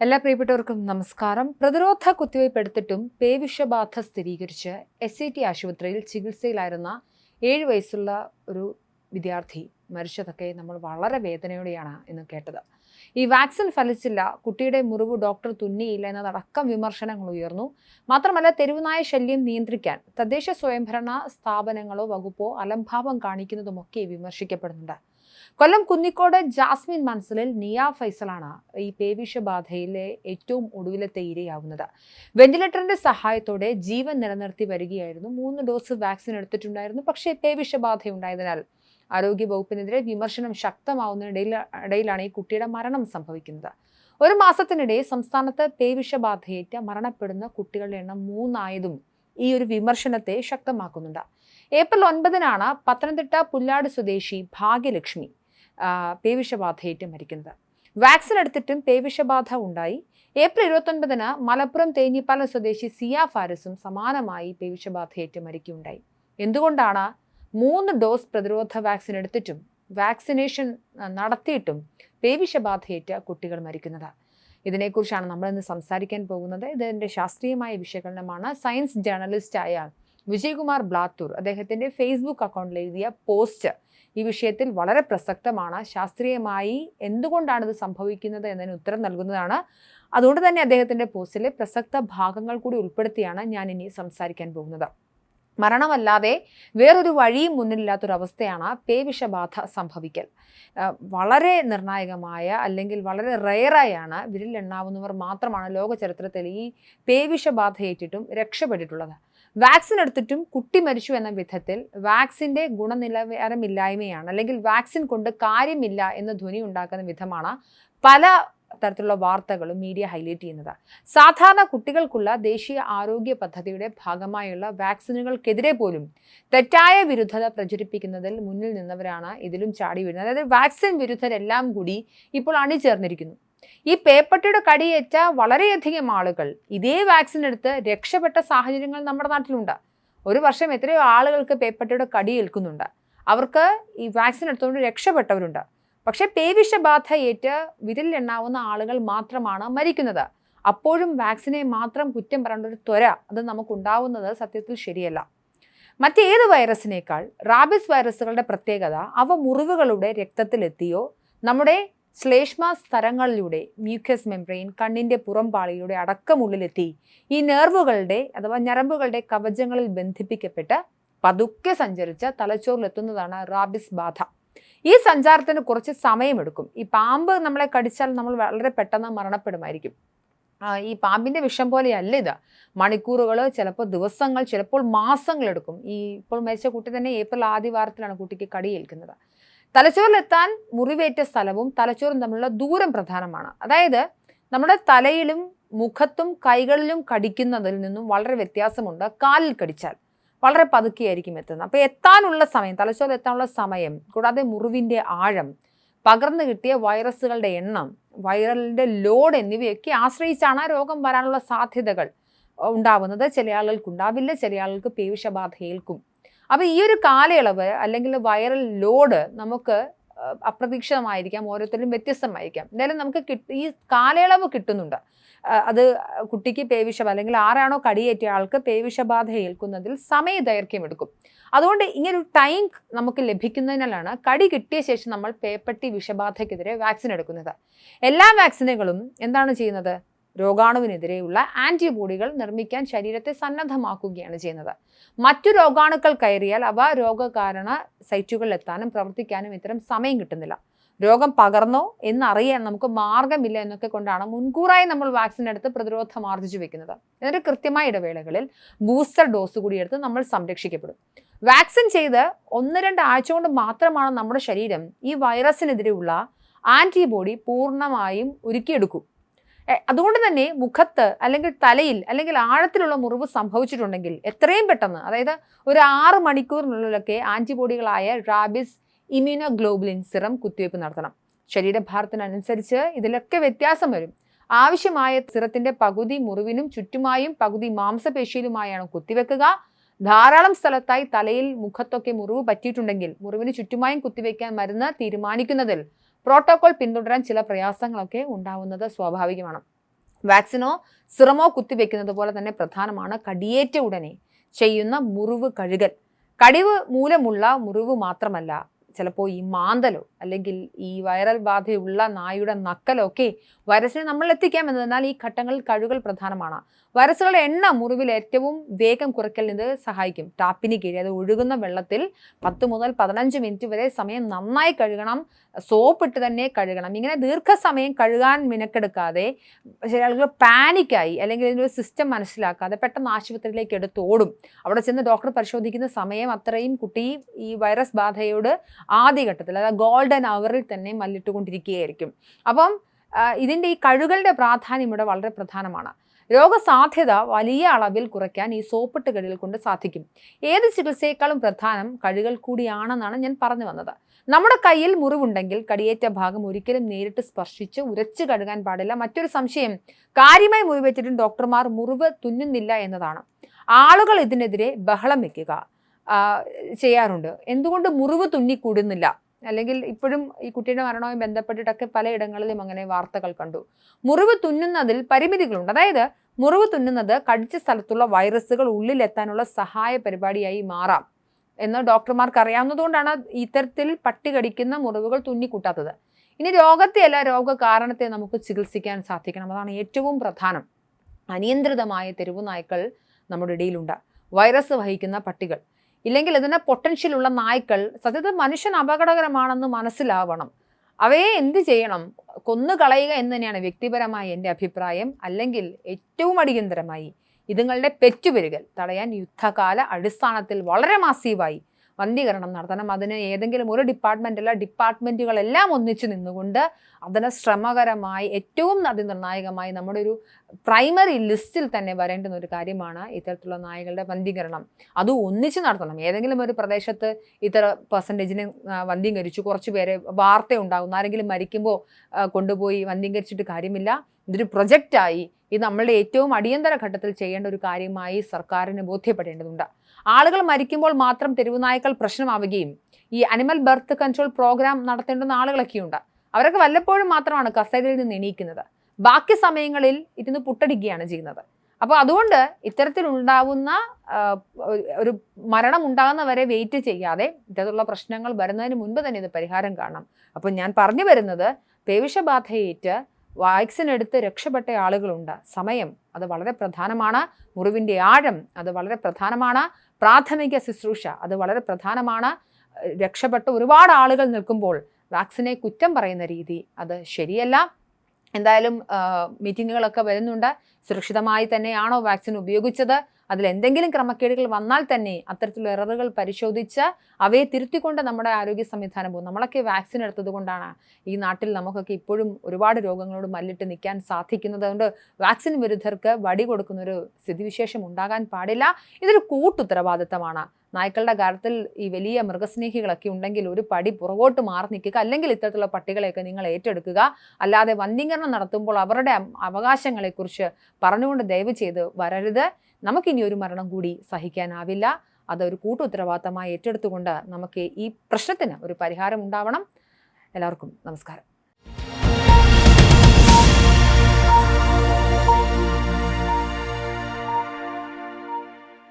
എല്ലാ പ്രിയപ്പെട്ടവർക്കും നമസ്കാരം. പ്രതിരോധ കുത്തിവയ്പ് എടുത്തിട്ടും പേവിഷബാധ സ്ഥിരീകരിച്ച് എസ് ഐ ടി ആശുപത്രിയിൽ ചികിത്സയിലായിരുന്ന ഏഴ് വയസ്സുള്ള ഒരു വിദ്യാർത്ഥി മരിച്ചതൊക്കെ നമ്മൾ വളരെ വേദനയോടെയാണ് ഇന്ന് കേട്ടത്. ഈ വാക്സിൻ ഫലിച്ചില്ല കുട്ടിയുടെ മുറിവ് ഡോക്ടർ തുന്നിയില്ല എന്നതടക്കം വിമർശനങ്ങൾ ഉയർന്നു. മാത്രമല്ല തെരുവുനായ ശല്യം നിയന്ത്രിക്കാൻ തദ്ദേശ സ്വയംഭരണ സ്ഥാപനങ്ങളോ വകുപ്പോ അലംഭാവം കാണിക്കുന്നതുമൊക്കെ വിമർശിക്കപ്പെടുന്നുണ്ട്. കൊല്ലം കുന്നിക്കോട് ജാസ്മിൻ മൻസലിൽ നിയ ഫൈസലാണ് ഈ പേവിഷബാധയിലെ ഏറ്റവും ഒടുവിലത്തെ ഇരയാവുന്നത് വെന്റിലേറ്ററിന്റെ സഹായത്തോടെ ജീവൻ നിലനിർത്തി വരികയായിരുന്നു. മൂന്ന് ഡോസ് വാക്സിൻ എടുത്തിട്ടുണ്ടായിരുന്നു. പക്ഷേ ആരോഗ്യ വകുപ്പിനെതിരെ വിമർശനം ശക്തമാവുന്നതിനിടയിൽ ഇടയിലാണ് ഈ കുട്ടിയുടെ മരണം സംഭവിക്കുന്നത്. ഒരു മാസത്തിനിടെ സംസ്ഥാനത്ത് പേവിഷബാധയേറ്റ മരണപ്പെടുന്ന കുട്ടികളുടെ എണ്ണം മൂന്നായതും ഈ ഒരു വിമർശനത്തെ ശക്തമാക്കുന്നുണ്ട്. ഏപ്രിൽ ഒൻപതിനാണ് പത്തനംതിട്ട പുല്ലാട് സ്വദേശി ഭാഗ്യലക്ഷ്മി പേവിഷബാധയേറ്റ് മരിക്കുന്നത് വാക്സിൻ എടുത്തിട്ടും പേവിഷബാധ ഉണ്ടായി. ഏപ്രിൽ ഇരുപത്തൊൻപതിന് മലപ്പുറം തേഞ്ഞിപ്പാലം സ്വദേശി സിയ ഫാരിസും സമാനമായി പേവിഷബാധയേറ്റ് മരിക്കുകയുണ്ടായി എന്തുകൊണ്ടാണ് മൂന്ന് ഡോസ് പ്രതിരോധ വാക്സിൻ എടുത്തിട്ടും വാക്സിനേഷൻ നടത്തിയിട്ടും പേവിഷബാധയേറ്റ കുട്ടികൾ മരിക്കുന്നത്? ഇതിനെക്കുറിച്ചാണ് നമ്മളിന്ന് സംസാരിക്കാൻ പോകുന്നത്. ഇതിന്റെ ശാസ്ത്രീയമായ വിശകലനമാണ്. സയൻസ് ജേർണലിസ്റ്റായ വിജയകുമാർ ബ്ലാത്തൂർ അദ്ദേഹത്തിന്റെ ഫേസ്ബുക്ക് അക്കൗണ്ടിൽ എഴുതിയ പോസ്റ്റ് ഈ വിഷയത്തിൽ വളരെ പ്രസക്തമാണ്. ശാസ്ത്രീയമായി എന്തുകൊണ്ടാണ് ഇത് സംഭവിക്കുന്നത് എന്നതിന് ഉത്തരം നൽകുന്നതാണ്. അതുകൊണ്ട് തന്നെ അദ്ദേഹത്തിന്റെ പോസ്റ്റിലെ പ്രസക്ത ഭാഗങ്ങൾ കൂടി ഉൾപ്പെടുത്തിയാണ് ഞാൻ ഇനി സംസാരിക്കാൻ പോകുന്നത്. മരണമല്ലാതെ വേറൊരു വഴിയും മുന്നിലില്ലാത്തൊരവസ്ഥയാണ് പേവിഷബാധ സംഭവിക്കൽ. വളരെ നിർണായകമായ അല്ലെങ്കിൽ വളരെ റെയറായാണ് വിരലിലെണ്ണാവുന്നവർ മാത്രമാണ് ലോക ചരിത്രത്തിൽ ഈ പേവിഷബാധയേറ്റിട്ടും രക്ഷപ്പെട്ടിട്ടുള്ളത്. വാക്സിൻ എടുത്തിട്ടും കുട്ടി മരിച്ചു എന്ന വിധത്തിൽ വാക്സിന്റെ ഗുണനിലവാരമില്ലായ്മയാണ്. അല്ലെങ്കിൽ വാക്സിൻ കൊണ്ട് കാര്യമില്ല എന്ന ധ്വനി ഉണ്ടാക്കുന്ന വിധമാണ് പല തരത്തിലുള്ള വാർത്തകളും മീഡിയ ഹൈലൈറ്റ് ചെയ്യുന്നത്. സാധാരണ കുട്ടികൾക്കുള്ള ദേശീയ ആരോഗ്യ പദ്ധതിയുടെ ഭാഗമായുള്ള വാക്സിനുകൾക്കെതിരെ പോലും തെറ്റായ വിരുദ്ധത പ്രചരിപ്പിക്കുന്നതിൽ മുന്നിൽ നിന്നവരാണ് ഇതിലും ചാടി വീഴുന്നത്. അതായത് വാക്സിൻ വിരുദ്ധരെല്ലാം കൂടി ഇപ്പോൾ അണിചേർന്നിരിക്കുന്നു. ഈ പേപ്പട്ടിയുടെ കടിയേറ്റ വളരെയധികം ആളുകൾ ഇതേ വാക്സിൻ എടുത്ത് രക്ഷപ്പെട്ട സാഹചര്യങ്ങൾ നമ്മുടെ നാട്ടിലുണ്ട്. ഒരു വർഷം എത്രയോ ആളുകൾക്ക് പേപ്പട്ടിയുടെ കടി ഏൽക്കുന്നുണ്ട്. അവർക്ക് ഈ വാക്സിൻ എടുത്തുകൊണ്ട് രക്ഷപ്പെട്ടവരുണ്ട്. പക്ഷേ പേവിഷബാധ ഏറ്റ് വിരലിലെണ്ണാവുന്ന ആളുകൾ മാത്രമാണ് മരിക്കുന്നത്. അപ്പോഴും വാക്സിനെ മാത്രം കുറ്റം പറയേണ്ട ഒരു ത്വര അത് നമുക്കുണ്ടാവുന്നത് സത്യത്തിൽ ശരിയല്ല. മറ്റേത് വൈറസിനേക്കാൾ റാബിസ് വൈറസുകളുടെ പ്രത്യേകത അവ മുറിവുകളുടെ രക്തത്തിലെത്തിയോ? നമ്മുടെ ശ്ലേഷ്മ സ്തരങ്ങളിലൂടെ മ്യൂക്കസ് മെംബ്രെയിൻ കണ്ണിന്റെ പുറംപാളിയുടെ അടക്കമുള്ളിലെത്തി. ഈ നെർവുകളുടെ അഥവാ ഞരമ്പുകളുടെ കവചങ്ങളിൽ ബന്ധിപ്പിക്കപ്പെട്ട് പതുക്കെ സഞ്ചരിച്ച തലച്ചോറിലെത്തുന്നതാണ് റാബിസ് ബാധ. ഈ സഞ്ചാരത്തിന് കുറച്ച് സമയമെടുക്കും. ഈ പാമ്പ് നമ്മളെ കടിച്ചാൽ നമ്മൾ വളരെ പെട്ടെന്ന് മരണപ്പെടുമായിരിക്കും. ഈ പാമ്പിന്റെ വിഷം പോലെയല്ല ഇത്. മണിക്കൂറുകൾ ചിലപ്പോൾ ദിവസങ്ങൾ ചിലപ്പോൾ മാസങ്ങളെടുക്കും. ഈ ഇപ്പോൾ മരിച്ച കുട്ടി തന്നെ ഏപ്രിൽ ആദ്യ വാരത്തിലാണ് കുട്ടിക്ക് കടിയേൽക്കുന്നത് തലച്ചോറിലെത്താൻ മുറിവേറ്റ സ്ഥലവും തലച്ചോറും തമ്മിലുള്ള ദൂരം പ്രധാനമാണ്. അതായത് നമ്മുടെ തലയിലും മുഖത്തും കൈകളിലും കടിക്കുന്നതിൽ നിന്നും വളരെ വ്യത്യാസമുണ്ട്. കാലിൽ കടിച്ചാൽ വളരെ പതുക്കെയായിരിക്കും എത്തുന്നത്. അപ്പോൾ എത്താനുള്ള സമയം തലച്ചോറിൽ എത്താനുള്ള സമയം കൂടാതെ മുറിവിന്റെ ആഴം പകർന്നു കിട്ടിയ വൈറസുകളുടെ എണ്ണം വൈറലിന്റെ ലോഡ് എന്നിവയൊക്കെ ആശ്രയിച്ചാണ് രോഗം വരാനുള്ള സാധ്യതകൾ ഉണ്ടാവുന്നത്. ചില ആളുകൾക്ക് ഉണ്ടാവില്ല ചില ആളുകൾക്ക് പേവിഷബാധ ഏൽക്കും അപ്പോൾ ഈ ഒരു കാലയളവ് അല്ലെങ്കിൽ വൈറൽ ലോഡ് നമുക്ക് അപ്രതീക്ഷിതമായിരിക്കാം ഓരോരുത്തരും വ്യത്യസ്തമായിരിക്കാം. എന്തായാലും നമുക്ക് കിട്ടി ഈ കാലയളവ് കിട്ടുന്നുണ്ട്. അത് കുട്ടിക്ക് പേവിഷബാധ അല്ലെങ്കിൽ ആരാണോ കടിയേറ്റിയ ആൾക്ക് പേവിഷബാധ ഏൽക്കുന്നതിൽ സമയദൈർഘ്യം എടുക്കും അതുകൊണ്ട് ഇങ്ങനൊരു ടൈം നമുക്ക് ലഭിക്കുന്നതിനാലാണ് കടി കിട്ടിയ ശേഷം നമ്മൾ പേപ്പട്ടി വിഷബാധയ്ക്കെതിരെ വാക്സിൻ എടുക്കുന്നത്. എല്ലാ വാക്സിനുകളും എന്താണ് ചെയ്യുന്നത്? രോഗാണുവിനെതിരെയുള്ള ആന്റിബോഡികൾ നിർമ്മിക്കാൻ ശരീരത്തെ സന്നദ്ധമാക്കുകയാണ് ചെയ്യുന്നത്. മറ്റു രോഗാണുക്കൾ കയറിയാൽ അവ രോഗകാരണ സൈറ്റുകളിൽ എത്താനും പ്രവർത്തിക്കാനും ഇത്തരം സമയം കിട്ടുന്നില്ല. രോഗം പകർന്നോ എന്നറിയാൻ നമുക്ക് മാർഗമില്ല എന്നൊക്കെ കൊണ്ടാണ് മുൻകൂറായി നമ്മൾ വാക്സിൻ എടുത്ത് പ്രതിരോധം ആർജിച്ചു വെക്കുന്നത്. എന്നിട്ട് കൃത്യമായ ഇടവേളകളിൽ ബൂസ്റ്റർ ഡോസ് കൂടി എടുത്ത് നമ്മൾ സംരക്ഷിക്കപ്പെടും. വാക്സിൻ ചെയ്ത് ഒന്ന് രണ്ട് ആഴ്ച കൊണ്ട് മാത്രമാണ് നമ്മുടെ ശരീരം ഈ വൈറസിനെതിരെയുള്ള ആന്റിബോഡി പൂർണമായും ഒരുക്കിയെടുക്കും അതുകൊണ്ട് തന്നെ മുഖത്ത് അല്ലെങ്കിൽ തലയിൽ അല്ലെങ്കിൽ ആഴത്തിലുള്ള മുറിവ് സംഭവിച്ചിട്ടുണ്ടെങ്കിൽ എത്രയും പെട്ടെന്ന് അതായത് ഒരു ആറ് മണിക്കൂറിനുള്ളിലൊക്കെ ആന്റിബോഡികളായ റാബിസ് ഇമ്യൂണോഗ്ലോബുലിൻ സിറം കുത്തിവയ്പ്പ് നടത്തണം. ശരീരഭാരത്തിനനുസരിച്ച് ഇതിലൊക്കെ വ്യത്യാസം വരും. ആവശ്യമായ സിറത്തിന്റെ പകുതി മുറിവിനും ചുറ്റുമായും പകുതി മാംസപേശിയിലുമായാണ് കുത്തിവെക്കുക. ധാരാളം സ്ഥലത്തായി തലയിൽ മുഖത്തൊക്കെ മുറിവ് പറ്റിയിട്ടുണ്ടെങ്കിൽ മുറിവിന് ചുറ്റുമായും കുത്തിവെക്കാൻ മരുന്ന് തീരുമാനിക്കുന്നതിൽ പ്രോട്ടോകോൾ പിന്തുടരാൻ ചില പ്രയാസങ്ങളൊക്കെ ഉണ്ടാവുന്നത് സ്വാഭാവികമാണ്. വാക്സിനോ സിറമോ കുത്തിവെക്കുന്നത് പോലെ തന്നെ പ്രധാനമാണ് കടിയേറ്റ ഉടനെ ചെയ്യുന്ന മുറിവ് കഴുകൽ. കടിവ് മൂലമുള്ള മുറിവ് മാത്രമല്ല ചിലപ്പോൾ ഈ മാന്തലോ അല്ലെങ്കിൽ ഈ വൈറൽ ബാധയുള്ള നായുടെ നക്കലോ ഒക്കെ വൈറസിനെ നമ്മൾ എത്തിക്കാം എന്നതിനാൽ ഈ ഘട്ടങ്ങളിൽ കഴിവുകൾ പ്രധാനമാണ്. വൈറസുകളുടെ എണ്ണ മുറിവിൽ ഏറ്റവും വേഗം കുറയ്ക്കലിന് സഹായിക്കും. ടാപ്പിന് കീഴിൽ അത് ഒഴുകുന്ന വെള്ളത്തിൽ പത്ത് മുതൽ പതിനഞ്ച് മിനിറ്റ് വരെ സമയം നന്നായി കഴുകണം. സോപ്പിട്ട് തന്നെ കഴുകണം. ഇങ്ങനെ ദീർഘസമയം കഴുകാൻ മിനക്കെടുക്കാതെ ചില ആളുകൾ പാനിക്കായി അല്ലെങ്കിൽ ഇതിന്റെ ഒരു സിസ്റ്റം മനസ്സിലാക്കാതെ പെട്ടെന്ന് ആശുപത്രിയിലേക്ക് എടുത്ത് ഓടും. അവിടെ ചെന്ന് ഡോക്ടർ പരിശോധിക്കുന്ന സമയം അത്രയും കുട്ടി ഈ വൈറസ് ബാധയോട് ആദ്യഘട്ടത്തിൽ അതായത് ഗോൾഡൻ അവറിൽ തന്നെ മല്ലിട്ടുകൊണ്ടിരിക്കുകയായിരിക്കും. അപ്പം ഇതിന്റെ ഈ കഴുകളുടെ പ്രാധാന്യം ഇവിടെ വളരെ പ്രധാനമാണ്. രോഗസാധ്യത വലിയ അളവിൽ കുറയ്ക്കാൻ ഈ സോപ്പിട്ട് കഴുകൽ കൊണ്ട് സാധിക്കും. ഏത് ചികിത്സയേക്കാളും പ്രധാനം കഴുകൽ കൂടിയാണെന്നാണ് ഞാൻ പറഞ്ഞു വന്നത്. നമ്മുടെ കയ്യിൽ മുറിവുണ്ടെങ്കിൽ കടിയേറ്റ ഭാഗം ഒരിക്കലും നേരിട്ട് സ്പർശിച്ച് ഉരച്ചു കഴുകാൻ പാടില്ല. മറ്റൊരു സംശയം കാര്യമായി മുറിവേറ്റിട്ടും ഡോക്ടർമാർ മുറിവ് തുന്നുന്നില്ല എന്നതാണ്. ആളുകൾ ഇതിനെതിരെ ബഹളം വെക്കുക. ചെയ്യാറുണ്ട്. എന്തുകൊണ്ട് മുറിവ് തുന്നിക്കൂടുന്നില്ല? അല്ലെങ്കിൽ ഇപ്പോഴും ഈ കുട്ടിയുടെ മരണവുമായി ബന്ധപ്പെട്ടിട്ടൊക്കെ പലയിടങ്ങളിലും അങ്ങനെ വാർത്തകൾ കണ്ടു. മുറിവ് തുന്നുന്നതിൽ പരിമിതികളുണ്ട്. അതായത് മുറിവ് തുന്നുന്നത് കടിച്ച സ്ഥലത്തുള്ള വൈറസുകൾ ഉള്ളിലെത്താനുള്ള സഹായ പരിപാടിയായി മാറാം എന്ന് ഡോക്ടർമാർക്ക് അറിയാവുന്നതുകൊണ്ടാണ് ഇത്തരത്തിൽ പട്ടി കടിക്കുന്ന മുറിവുകൾ തുന്നിക്കൂട്ടാത്തത്. ഇനി രോഗത്തെയല്ല രോഗകാരണത്തെ നമുക്ക് ചികിത്സിക്കാൻ സാധിക്കണം. അതാണ് ഏറ്റവും പ്രധാനം. അനിയന്ത്രിതമായ തെരുവു നായ്ക്കൾ നമ്മുടെ ഇടയിലുണ്ട്. വൈറസ് വഹിക്കുന്ന പട്ടികൾ. ഇല്ലെങ്കിൽ ഇതിന് പൊട്ടൻഷ്യലുള്ള നായ്ക്കൾ സത്യത്തിൽ മനുഷ്യൻ അപകടകരമാണെന്ന് മനസ്സിലാവണം. അവയെ എന്ത് ചെയ്യണം? കൊന്നു കളയുക എന്ന് തന്നെയാണ് വ്യക്തിപരമായ എന്റെ അഭിപ്രായം. അല്ലെങ്കിൽ ഏറ്റവും അടിയന്തരമായി ഇതുങ്ങളുടെ പെറ്റുപെരുകൽ തടയാൻ യുദ്ധകാല അടിസ്ഥാനത്തിൽ വളരെ മാസീവായി വന്ധീകരണം നടത്തണം. അതിന് ഏതെങ്കിലും ഒരു ഡിപ്പാർട്ട്മെന്റ് ഡിപ്പാർട്ട്മെന്റുകളെല്ലാം ഒന്നിച്ചു നിന്നുകൊണ്ട് അതിന് ശ്രമകരമായി ഏറ്റവും അതിനിർണായകമായി നമ്മുടെ ഒരു പ്രൈമറി ലിസ്റ്റിൽ തന്നെ വരേണ്ടുന്ന ഒരു കാര്യമാണ് ഇത്തരത്തിലുള്ള നായകളുടെ വന്ധീകരണം. അത് ഒന്നിച്ച് നടത്തണം. ഏതെങ്കിലും ഒരു പ്രദേശത്ത് ഇത്ര പെർസെന്റേജിനെ വന്ധീകരിച്ചു. കുറച്ച് പേരെ വാർത്ത ഉണ്ടാകും ആരെങ്കിലും മരിക്കുമ്പോൾ കൊണ്ടുപോയി വന്ധീകരിച്ചിട്ട് കാര്യമില്ല. ഇതൊരു പ്രൊജക്റ്റായി ഇത് നമ്മളുടെ ഏറ്റവും അടിയന്തര ഘട്ടത്തിൽ ചെയ്യേണ്ട ഒരു കാര്യമായി സർക്കാരിന് ബോധ്യപ്പെടേണ്ടതുണ്ട്. ആളുകൾ മരിക്കുമ്പോൾ മാത്രം തെരുവുനായ്ക്കൾ പ്രശ്നമാവുകയും ഈ അനിമൽ ബർത്ത് കൺട്രോൾ പ്രോഗ്രാം നടത്തേണ്ടുന്ന ആളുകളൊക്കെയുണ്ട്. അവരൊക്കെ വല്ലപ്പോഴും മാത്രമാണ് കസേരയിൽ നിന്ന് എണീക്കുന്നത്. ബാക്കി സമയങ്ങളിൽ ഇരുന്ന് പുട്ടടിക്കുകയാണ് ചെയ്യുന്നത്. അപ്പോൾ അതുകൊണ്ട് ഇത്തരത്തിലുണ്ടാവുന്ന ഒരു മരണം ഉണ്ടാകുന്നവരെ വെയിറ്റ് ചെയ്യാതെ ഇത്തരത്തിലുള്ള പ്രശ്നങ്ങൾ വരുന്നതിന് മുൻപ് തന്നെ ഇത് പരിഹാരം കാണണം. അപ്പോൾ ഞാൻ പറഞ്ഞു വരുന്നത് പേവിഷബാധയേറ്റ് വാക്സിൻ എടുത്ത് രക്ഷപ്പെട്ട ആളുകളുണ്ട്. സമയം അത് വളരെ പ്രധാനമാണ്. മുറിവിന്റെ ആഴം അത് വളരെ പ്രധാനമാണ്. പ്രാഥമിക ശുശ്രൂഷ അത് വളരെ പ്രധാനമാണ്. രക്ഷപ്പെട്ട ഒരുപാട് ആളുകൾ നിൽക്കുമ്പോൾ വാക്സിനെ കുറ്റം പറയുന്ന രീതി അത് ശരിയല്ല. എന്തായാലും മീറ്റിങ്ങുകളൊക്കെ വരുന്നുണ്ട്. സുരക്ഷിതമായി തന്നെയാണോ വാക്സിൻ ഉപയോഗിച്ചത്? അതിൽ എന്തെങ്കിലും ക്രമക്കേടുകൾ വന്നാൽ തന്നെ അത്തരത്തിലുള്ള എററുകൾ പരിശോധിച്ച് അവയെ തിരുത്തിക്കൊണ്ട് നമ്മുടെ ആരോഗ്യ സംവിധാനം പോകും. നമ്മളൊക്കെ വാക്സിൻ എടുത്തത് കൊണ്ടാണ് ഈ നാട്ടിൽ നമുക്കൊക്കെ ഇപ്പോഴും ഒരുപാട് രോഗങ്ങളോട് മല്ലിട്ട് നിൽക്കാൻ സാധിക്കുന്നത് കൊണ്ട് വാക്സിൻ വിരുദ്ധർക്ക് വടി കൊടുക്കുന്നൊരു സ്ഥിതിവിശേഷം ഉണ്ടാകാൻ പാടില്ല. ഇതൊരു കൂട്ടുത്തരവാദിത്തമാണ്. നായ്ക്കളുടെ കാര്യത്തിൽ ഈ വലിയ മൃഗസ്നേഹികളൊക്കെ ഉണ്ടെങ്കിൽ ഒരു പടി പുറകോട്ട് മാറി നിൽക്കുക അല്ലെങ്കിൽ ഇത്തരത്തിലുള്ള പട്ടികളെയൊക്കെ നിങ്ങൾ ഏറ്റെടുക്കുക. അല്ലാതെ വന്ധ്യീകരണം നടത്തുമ്പോൾ അവരുടെ അവകാശങ്ങളെക്കുറിച്ച് പറഞ്ഞുകൊണ്ട് ദയവ് ചെയ്ത് വരരുത്. നമുക്കിനി ഒരു മരണം കൂടി സഹിക്കാനാവില്ല. അതൊരു കൂട്ടുത്തരവാദിത്തമായി ഏറ്റെടുത്തുകൊണ്ട് നമുക്ക് ഈ പ്രശ്നത്തിന് ഒരു പരിഹാരം ഉണ്ടാവണം. എല്ലാവർക്കും നമസ്കാരം.